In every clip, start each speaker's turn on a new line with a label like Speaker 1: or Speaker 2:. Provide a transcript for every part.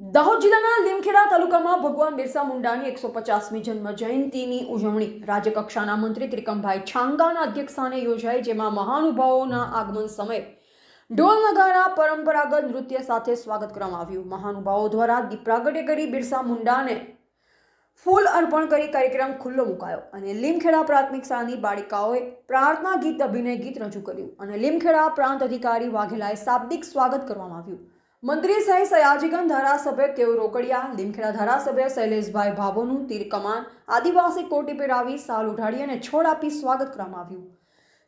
Speaker 1: દાહોદ જિલ્લાના લીમખેડા તાલુકામાં ભગવાન બિરસા મુંડાની એકસો પચાસમી જન્મ જયંતિની ઉજવણી. રાજ્યકક્ષાના મંત્રી ત્રિકમભાઈ છાંગાના અધ્યક્ષસ્થાને યોજાઈ, જેમાં મહાનુભાવોના આગમન સમયે ઢોલ નગારા, પરંપરાગત નૃત્ય સાથે સ્વાગત કરવામાં આવ્યું. મહાનુભાવો દ્વારા દીપ પ્રાગટ્ય કરી બિરસા મુંડાને ફૂલ અર્પણ કરી કાર્યક્રમ ખુલ્લો મુકાયો અને લીમખેડા પ્રાથમિક શાળાની બાળિકાઓએ પ્રાર્થના ગીત, અભિનય ગીત રજૂ કર્યું અને લીમખેડા પ્રાંત અધિકારી વાઘેલાએ શાબ્દિક સ્વાગત કરવામાં આવ્યું. મંત્રી સહિત સયાજીગંજ ધારાસભ્ય કેવ રોકડિયા? લીમખેડા ધારાસભ્ય શૈલેષભાઈ ભાભોનું તીર કમાન આદિવાસી કોટી પહેરાવી સાલ ઉઢાડી અને છોડ આપી સ્વાગત કરવામાં આવ્યું.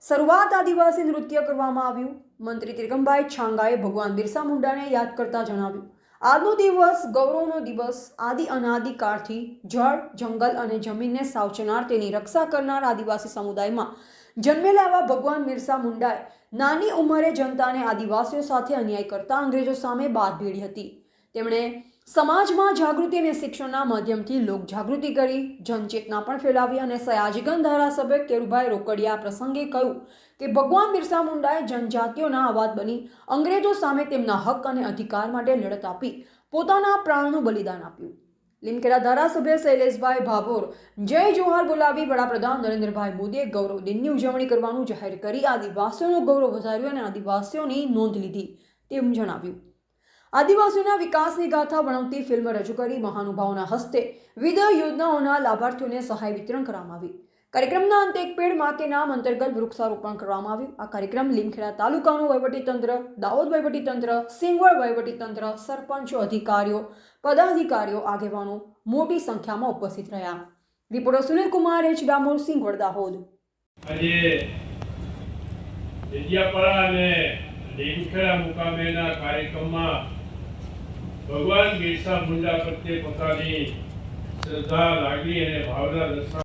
Speaker 1: શરૂઆત આદિવાસી નૃત્ય કરવામાં આવ્યું. મંત્રી ત્રિકમભાઈ છાંગાએ ભગવાન બિરસા મુંડાને યાદ કરતા જણાવ્યું. આજનો દિવસ ગૌરવનો દિવસ. આદિ અનાદિ કાળથી જળ, જંગલ અને જમીનને સાવચનાર તેની રક્ષા કરનાર આદિવાસી સમુદાયમાં જન્મેલા એવા ભગવાન બિરસા મુંડાએ નાની ઉંમરે જનતાને આદિવાસીઓ સાથે અન્યાય કરતા અંગ્રેજો સામે બાદ ભેડી હતી. તેમણે સમાજમાં જાગૃતિ અને શિક્ષણના માધ્યમથી લોક જાગૃતિ કરી, જનચેતના પણ ફેલાવી અને સયાજીગંજ ધારાસભ્ય કેરુભાઈ રોકડિયા પ્રસંગે કહ્યું કે ભગવાન બિરસા મુંડાએ જનજાતિઓના અવાજ બની અંગ્રેજો સામે તેમના હક અને અધિકાર માટે લડત આપી પોતાના પ્રાણનું બલિદાન આપ્યું. લીમખેડા ધારાસભ્ય શૈલેષભાઈ ભાભોર, જય જોહાર બોલાવી વડાપ્રધાન નરેન્દ્રભાઈ મોદીએ ગૌરવ દિનની ઉજવણી કરવાનું જાહેર કરી આદિવાસીઓનું ગૌરવ વધાર્યું અને આદિવાસીઓની નોંધ લીધી તેમ જણાવ્યું. આદિવાસીઓના વિકાસની ગાથા વણવતી ફિલ્મ રજૂ કરી મહાનુભાવોના હસ્તે વિવિધ યોજનાઓના લાભાર્થીઓને સહાય વિતરણ કરવામાં આવી. કાર્યક્રમના અંતે એક પેડમાં કે નામ અંતર્ગત વૃક્ષારોપણ કરવામાં આવ્યું. આ કાર્યક્રમ લીમખેડા તાલુકાનું વહીવટીતંત્ર, દાહોદ વહીવટીતંત્ર, સિંગવડ વહીવટીતંત્ર, સરપંચો, અધિકારીઓ, પદાધિકારીઓ, આગેવાનો મોટી સંખ્યામાં ઉપસ્થિત રહ્યા. Reporter Sunil Kumar H Damor, Singvad, Dahod.
Speaker 2: આજે અને લીમખેડા મુકામેના કાર્યક્રમમાં ભગવાન બિરસા મુંડા પ્રત્યે પોતાની શ્રદ્ધા, લાગણી અને ભાવના દર્શાવ